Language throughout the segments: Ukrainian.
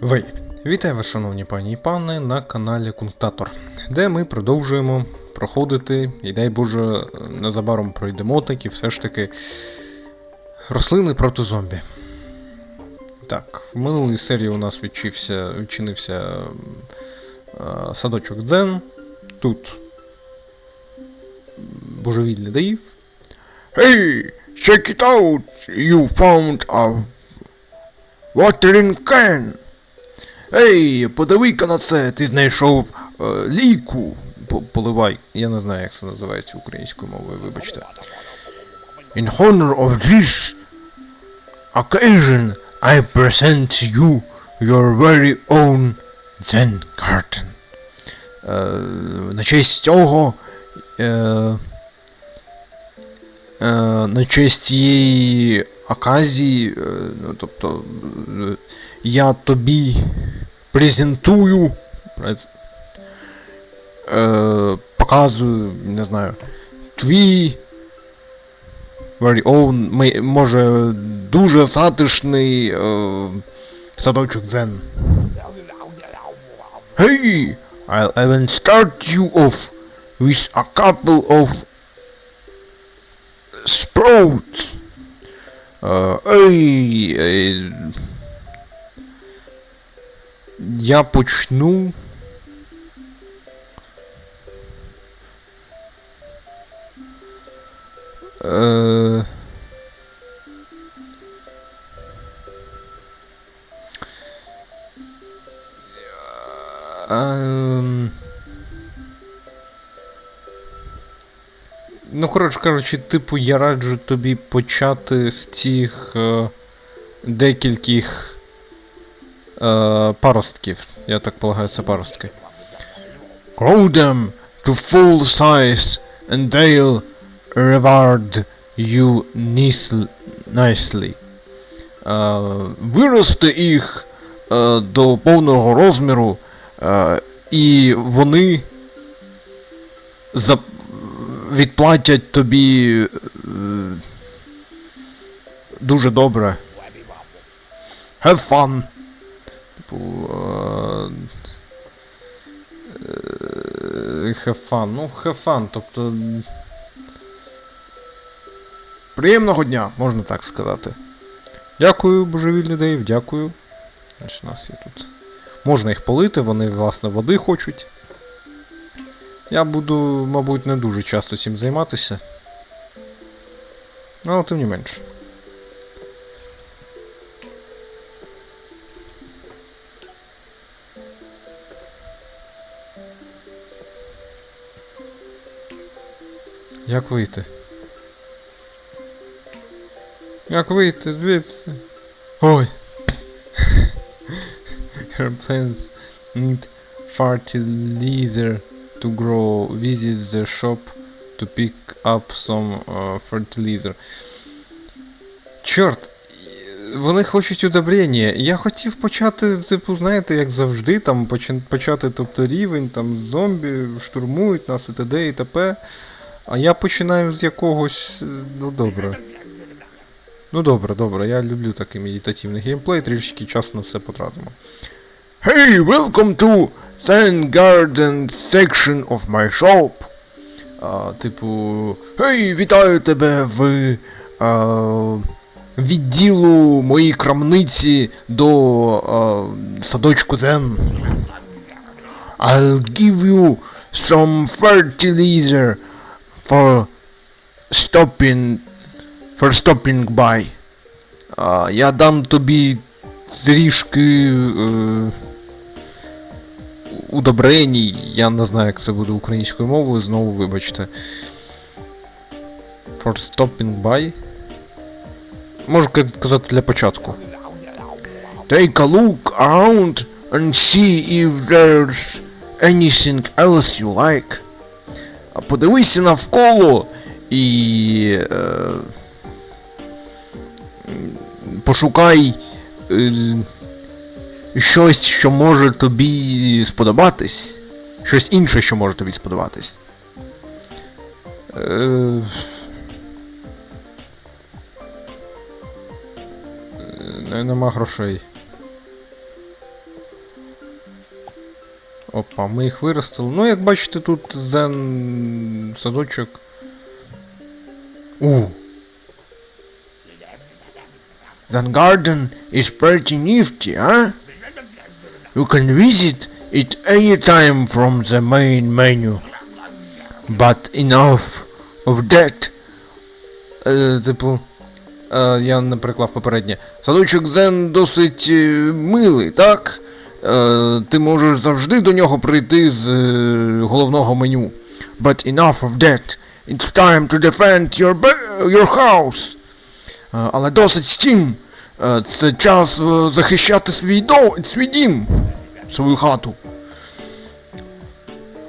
Ви! Вітаю вас, шановні пані і пани, на каналі Кунктатор, де ми продовжуємо проходити, і дай Боже, незабаром пройдемо таки все ж таки рослини проти зомбі. Так, в минулій серії у нас відчився, відчинився е, садочок Дзен. Тут божевілля даїв. Hey, check it out! You found a watering can! Ей, подиви-ка на це, ти знайшов е, ліку. Поливай. Я не знаю, як це називається українською мовою, вибачте. In honor of this occasion, I present you your very own Zen garden. Е, на честь цього. Е, е, на честь цієї оказії, е, ну, тобто, е, я тобі презентую. през- Е, показую, не знаю, твій very own, може, дуже затишний е, садочок Дзен. Hey, I'll even start you off with a couple of sprouts. Е, Ей, ей, я почну. Е, ем, Ну, коротше кажучи, типу, я раджу тобі почати з цих е, декільких е, паростків. Я так полагаю, це паростки. Grow them to full size, and they'll reward you nicely. Е, вирости їх е, до повного розміру, е, і вони за... відплатять тобі е, дуже добре. Have fun. Типу. Е, е, have fun. Ну, have fun, тобто. Приємного дня, можна так сказати. Дякую, божевільний Дейв, дякую. Значить, у нас є тут. Можна їх полити, вони, власне, води хочуть. Я буду, мабуть, не дуже часто цим займатися. Але тим не менше. Як вийти? Як вийти звідси? Ой. Your plants need fertilizer to grow. Visit the shop to pick up some uh, fertilizer. Чорт, вони хочуть удобрення. Я хотів почати, типу, знаєте, як завжди, там почати тобто рівень, там зомбі штурмують нас і т.д. і т.п. А я починаю з якогось. е, Ну добре. Ну добре, добре, я люблю такий медитативний геймплей, трішки часу на все потратимо. Hey, welcome to Zen Garden section of my shop. А, типу. Hey, вітаю тебе в А, відділу моїй крамниці до а, садочку Зен. I'll give you some fertilizer for stopping for stopping by. А, я дам тобі трішки. Е, удобреній, я не знаю, як це буде українською мовою, знову вибачте. For stopping by. Можу ка- казати для початку. Take a look around and see if there's anything else you like. Подивися навколо і. Е, пошукай е, щось, що може тобі сподобатись. Щось інше, що може тобі сподобатись. Е, е, нема грошей. Опа, ми їх виростили. Ну, як бачите, тут зен садочок. У, That garden is pretty nifty, huh? You can visit it anytime from the main menu. But enough of that. е, типу. Е, я не приклав попереднє. Садочок Зен досить е, милий, так? Е, ти можеш завжди до нього прийти з е, головного меню. But enough of that. It's time to defend your your house. Е, але досить. Е, це час захищати свій дом, свій дім, свою хату.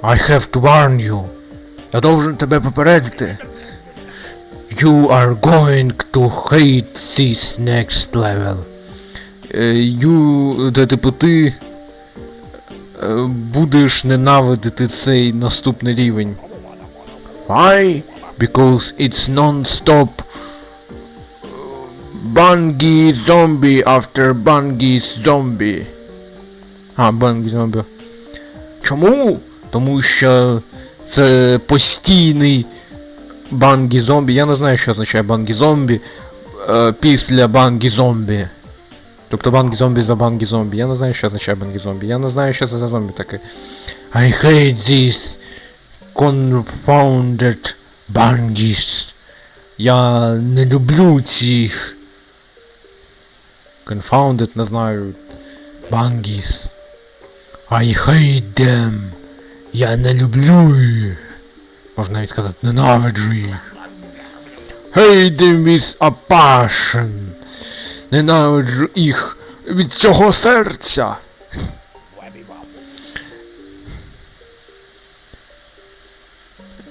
I have to warn you. Я должен тебе попередити. You are going to hate this next level. Е, Ю, де типу ти е, будеш ненавидити цей наступний рівень. Why? Because it's non-stop Bungie zombie after Bungie zombie. А, банк зомбі. Чому? Тому що це постійний бангі зомбі. Я не знаю, що означає бангі зомбі е, після бангі зомбі. Тобто бангі зомбі за бангі зомбі. Я не знаю, що означає бангі зомбі. Я не знаю, що це за зомбі таке. I hate these confounded bungies. Я не люблю цих. Confounded, не знаю. Бангіс. I hate them. Я не люблю їх. Можна навіть сказати, ненавиджу їх. Hate them with a passion. Ненавиджу їх від цього серця.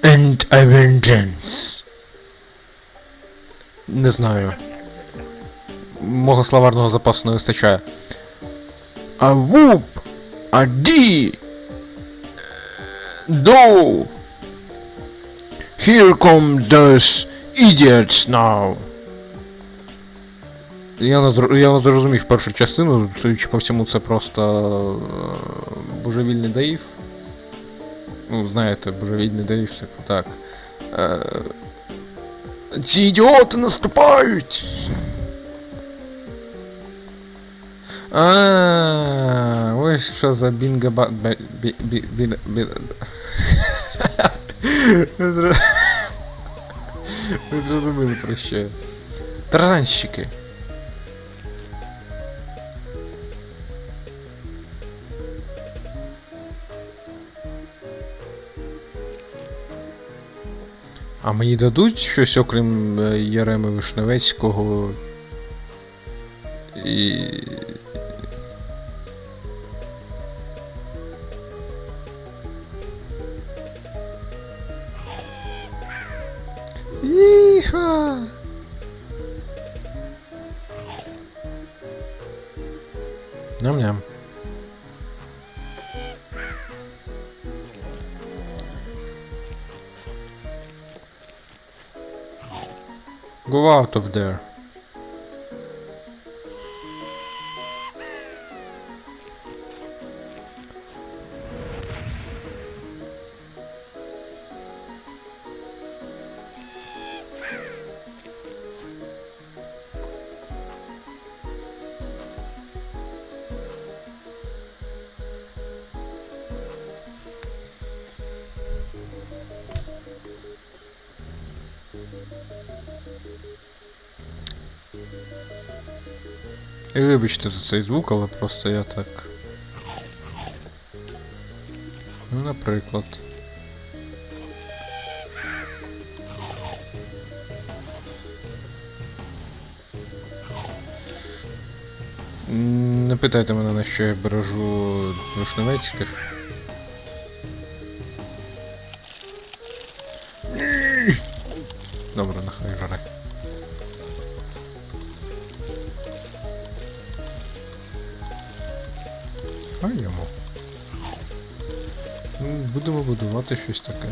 And a vengeance. Не знаю. Мого словарного запасу не вистачає. A whoop. A D. Do. Here come those idiots now. Я не, я не зрозумів першу частину, судячи по всьому, це просто е, божевільний Дейв. Ну, знаєте, божевільний Дейв, типу, так. Е, ці ідіоти наступають! А, ось що за бінга. Ви зрозуміли про що. Таранщики. А мені дадуть щось, окрім е, Яреми Вишневецького і. Іха! Ням-ням. Go out of there. Вибачте за цей звук, але просто я так. Ну, наприклад. Не питайте мене, на що я бережу Вишневецьких. щось таке.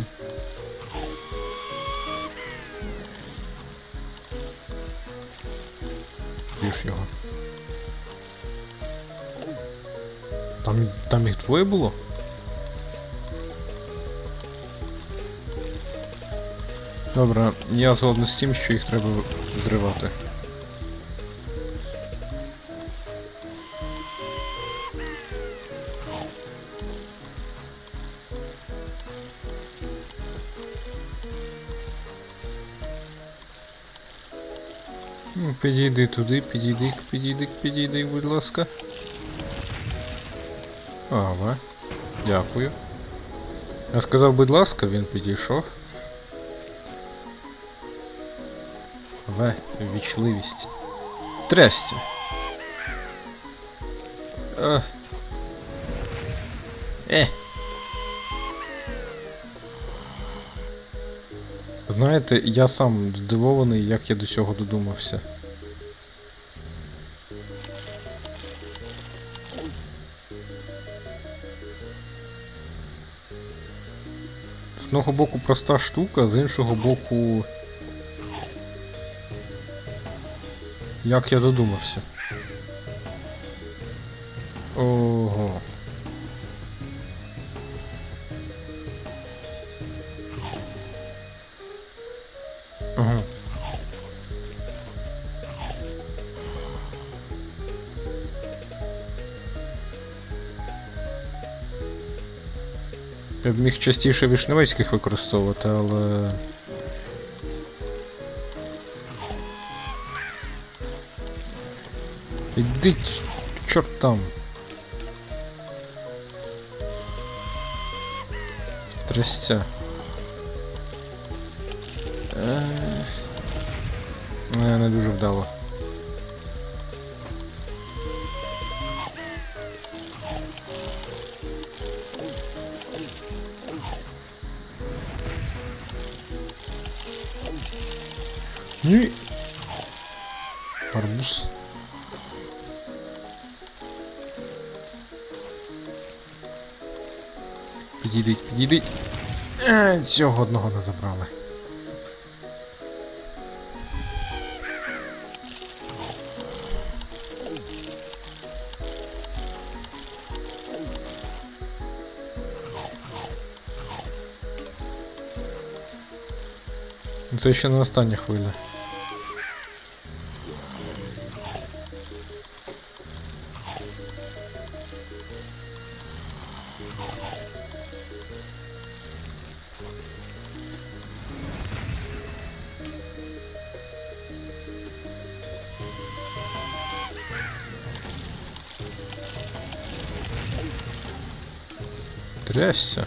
Їж його. Там там їх двоє було? Добре, я згоден з тим, що їх треба зривати. Ну, Підійди туди, підійди, підійди, підійди, будь ласка. Ага, дякую. Я сказав, будь ласка, він підійшов. В. Вічливість. Трясся. Е. Знаєте, я сам здивований, як я до цього додумався. З одного боку проста штука, з іншого боку. Як я додумався. Міг частіше вишневецьких використовувати, але. Іди чорт там. Трясця. Ех. Е, Не дуже вдало. Ні. Арбуз. Підійдіть, підійдіть. Е, цього одного не забрали. Це ще не остання хвиля. Трясся.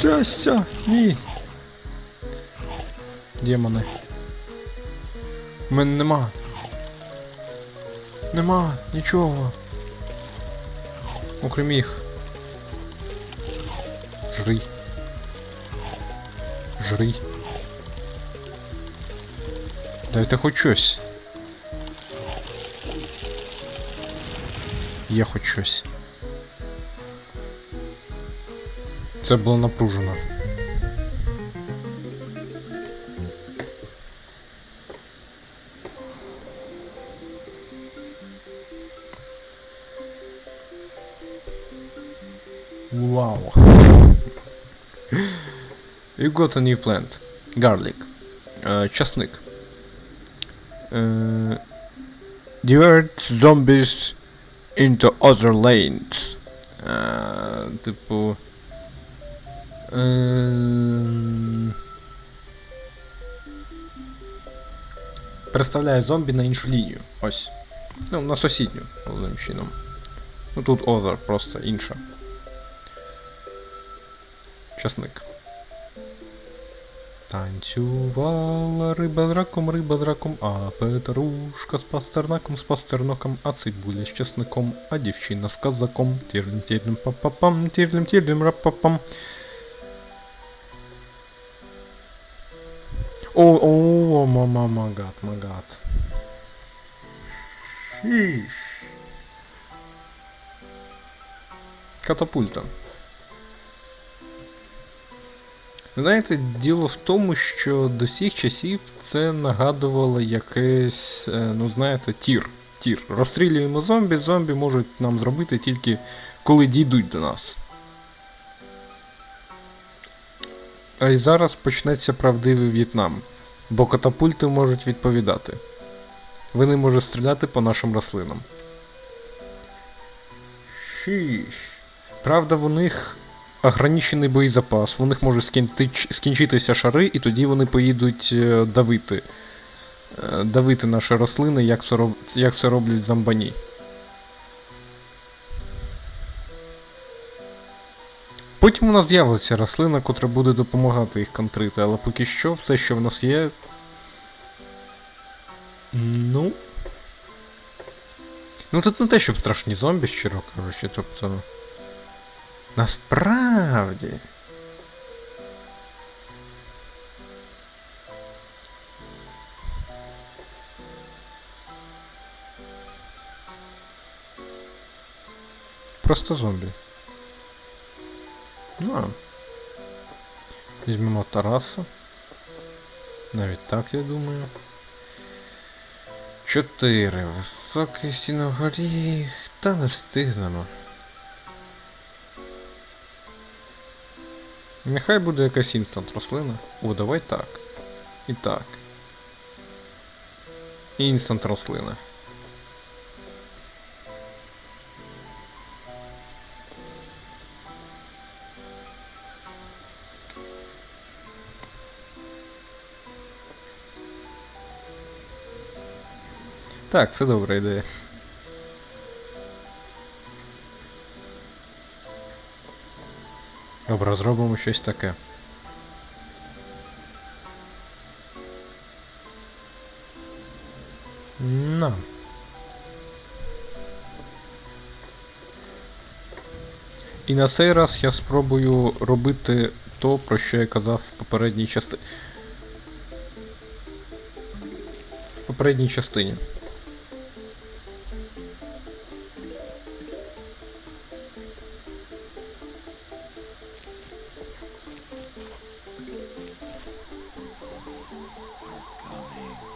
Трясся! Ні. Демони. У мене нема. Нема нічого. Окрім їх. Жри. Жри. Дайте хоч щось. Є хоч щось. Це було напружено. got a new plant. Garlic. Uh, часник. Uh, divert zombies into other lanes. Uh, типу. Ем... Переставляє зомбі на іншу лінію. Ось. Ну, на сусідню, головним чином. Ну тут озер, просто інша. Часник. Танцювала риба з раком, риба з раком, а петрушка з пастернаком, з пастерноком, а цибуля з часником, а дівчина з казаком. Тірлім тірлім па-па-пам, тірлім тірлім рап-па-пам. О, о, мама, магат, магат. Шіш. Катапульта. Знаєте, діло в тому, що до сих часів це нагадувало якесь, е, ну знаєте, тір. Тір. Розстрілюємо зомбі, зомбі можуть нам зробити тільки коли дійдуть до нас. А й зараз почнеться правдивий В'єтнам, бо катапульти можуть відповідати. Вони можуть стріляти по нашим рослинам. Шіш. Правда, в них ограничений боєзапас, у них можуть скінчитися шари, і тоді вони поїдуть е, давити. е, Давити наші рослини, як це, роб... як це роблять зомбані. Потім у нас з'явиться рослина, котра буде допомагати їх контрити, але поки що все, що в нас є. Ну. Ну тут не те, щоб страшні зомбі, щиро кажучи, тобто. Насправді. Просто зомбі. Ну. Візьмемо Тараса. Навіть так, я думаю. Чотири. Високий стіногоріх. Та не встигнемо. Нехай буде якась інстант рослина. О, давай так. І так. Інстант рослина. Так, це добра ідея. Добре, зробимо щось таке. На. І на цей раз я спробую робити то, про що я казав в попередній частині. В попередній частині.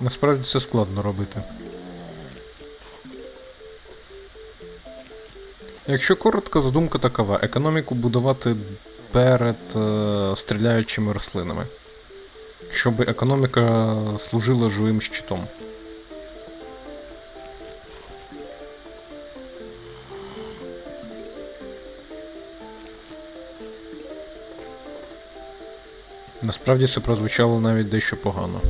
Насправді це складно робити. Якщо коротко, задумка такова: економіку будувати перед е, стріляючими рослинами. Щоб економіка служила живим щитом. Насправді це прозвучало навіть дещо погано.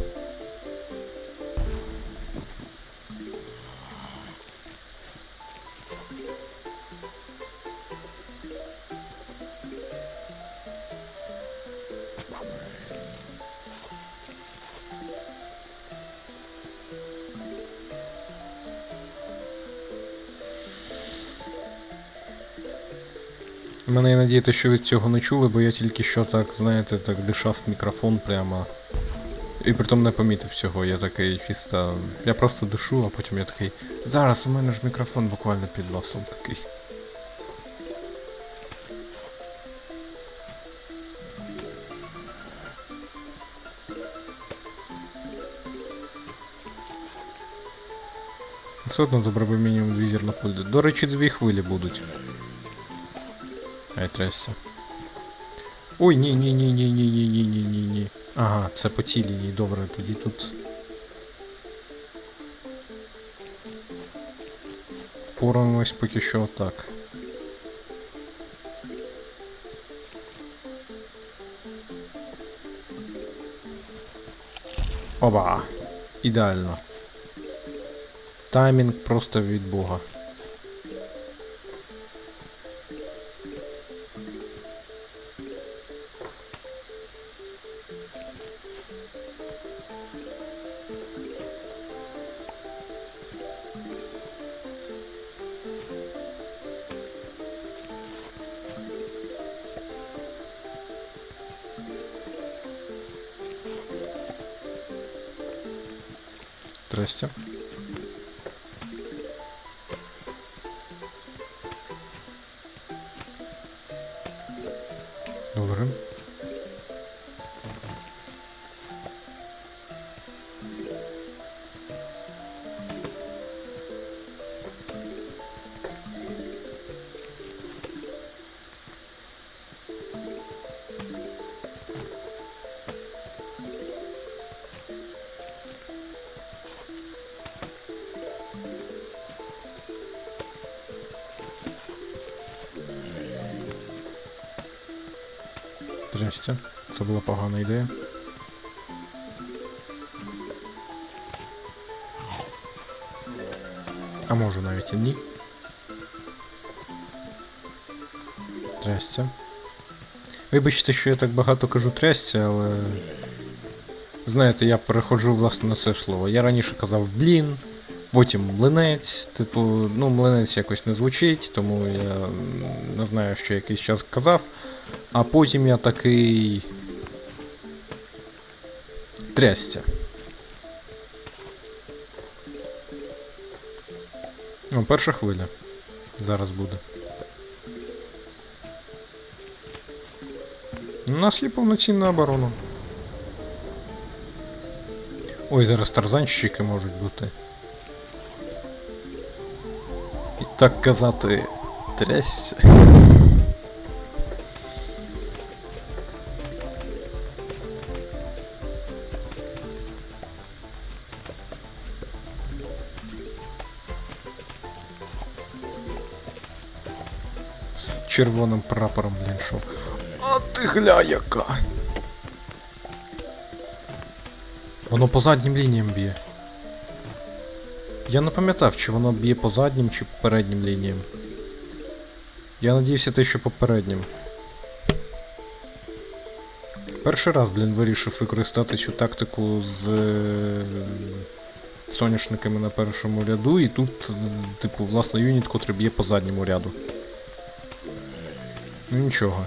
Є що ви цього не чули, бо я тільки що так, знаєте, так дишав мікрофон прямо. І притом не помітив цього, я такий чисто. Я просто дишу, а потім я такий. Зараз у мене ж мікрофон буквально під носом такий. Все одно добре би мінімум дві зернопольди. До речі, дві хвилі будуть. Ай, трясся. Ой, ні. Ага, це по цій лінії, добре, тоді тут. Впораємось поки що отак. Оба! Ідеально. Таймінг просто від Бога. Здрасте. Здрасте. Це була погана ідея. А може навіть і ні. Трясця. Вибачте, що я так багато кажу трясця, але. Знаєте, я переходжу власне на це слово. Я раніше казав блін, потім млинець. Типу, ну, млинець якось не звучить, тому я не знаю, що якийсь час казав. А потім я такий. Трясця. О, перша хвиля. Зараз буде. У нас є повноцінна оборона. Ой, зараз тарзанщики можуть бути. І так казати трясся. Червоним прапором, блін, шов. А ти гля яка. Воно по заднім лініям б'є. Я не пам'ятав, чи воно б'є по заднім чи по переднім лініям. Я надіявся те, що по переднім. Перший раз, блін, вирішив використати цю тактику з е, соняшниками на першому ряду, і тут, е, типу, власне, юніт, котрий б'є по задньому ряду. Ну нічого.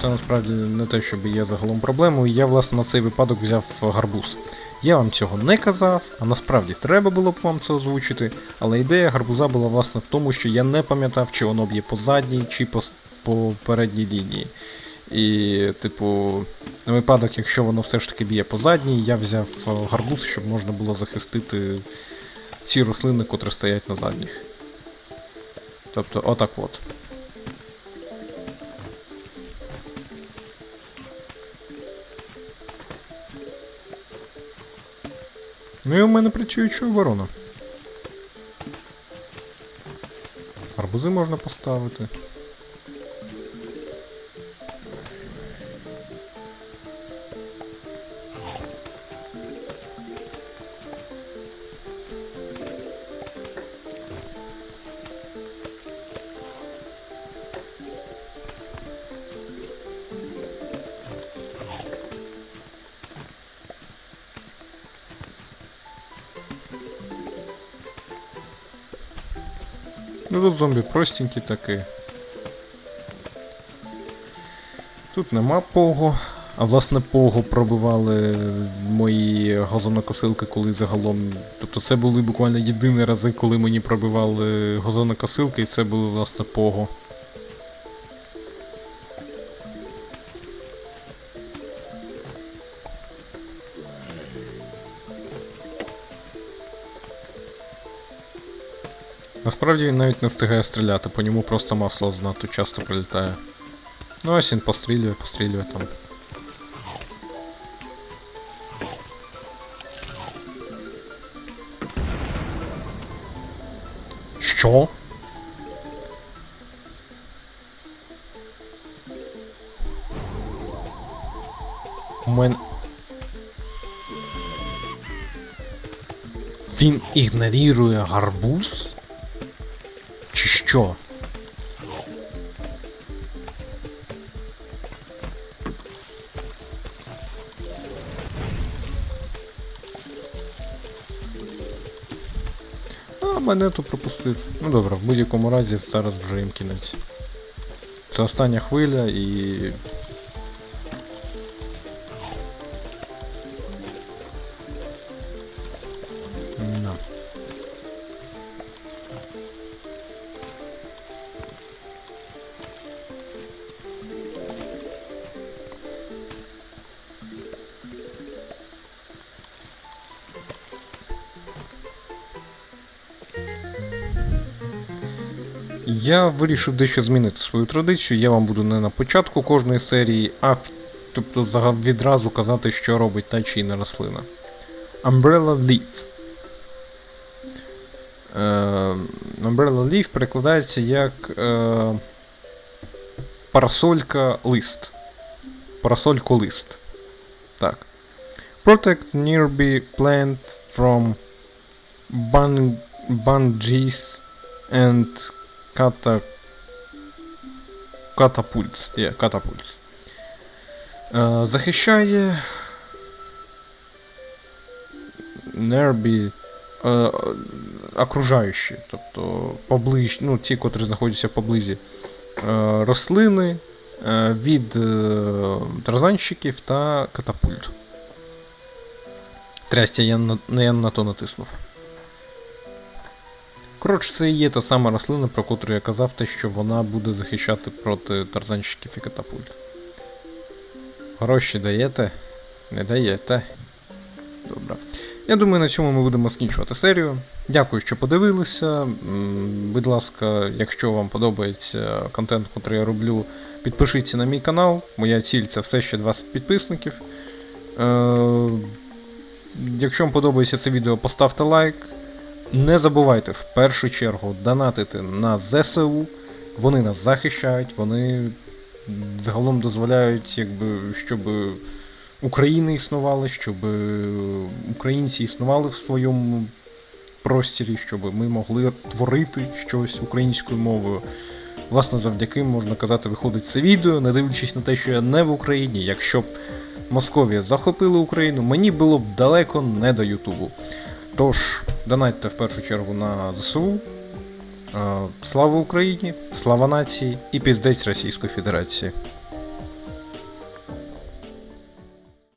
Це насправді не те, щоб є загалом проблемою. Я, власне, на цей випадок взяв гарбуз. Я вам цього не казав, а насправді треба було б вам це озвучити, але ідея гарбуза була власне в тому, що я не пам'ятав, чи воно б'є по задній, чи по, по передній лінії. І, типу, на випадок, якщо воно все ж таки б'є по задній, я взяв е, гарбуз, щоб можна було захистити ці рослини, котрі стоять на задніх. Тобто, отак от. Ну і у мене працююча оборона. Арбузи можна поставити. Ну тут зомбі простенькі такі. Тут нема пого. А власне пого пробивали мої газонокосилки, коли загалом. Тобто це були буквально єдині рази, коли мені пробивали газонокосилки, і це були власне пого. Насправді він навіть не встигає стріляти, по ньому просто масло знато часто прилітає. Ну ось він пострілює, пострілює там. Що? У мене. Він ігнорує гарбуз? Що? А, тут пропустив. Ну добре, в будь-якому разі зараз вже їм кінець. Це остання хвиля і. Я вирішив дещо змінити свою традицію. Я вам буду не на початку кожної серії, а тобто відразу казати, що робить та чи інша рослина. Umbrella Leaf. Е, Umbrella Leaf перекладається як е, парасолька лист. Парасолько лист. Так. Protect nearby plant from bun- bungees and cata catapults. Yeah, catapults. Е, захищає нербі е, окружаючі, тобто поближ, ну, ті, котрі знаходяться поблизі е, рослини від е, тарзанщиків та катапульт. Трястя, я на, я на то натиснув. Коротше, це і є та сама рослина, про котру я казав, те, що вона буде захищати проти тарзанщиків і катапульт. Гроші даєте? Не даєте. Добре. Я думаю, на цьому ми будемо скінчувати серію. Дякую, що подивилися. Будь ласка, якщо вам подобається контент, який я роблю, підпишіться на мій канал. Моя ціль це все ще 20 підписників. Е, Якщо вам подобається це відео, поставте лайк. Не забувайте в першу чергу донатити на ЗСУ. Вони нас захищають, вони загалом дозволяють, якби, щоб Україна існувала, щоб українці існували в своєму простірі, щоб ми могли творити щось українською мовою. Власне, завдяки, можна казати, виходить це відео, не дивлячись на те, що я не в Україні. Якщо б Московія захопила Україну, мені було б далеко не до Ютубу. Тож, донатьте в першу чергу на ЗСУ. Е, Слава Україні, слава нації і піздець Російської Федерації.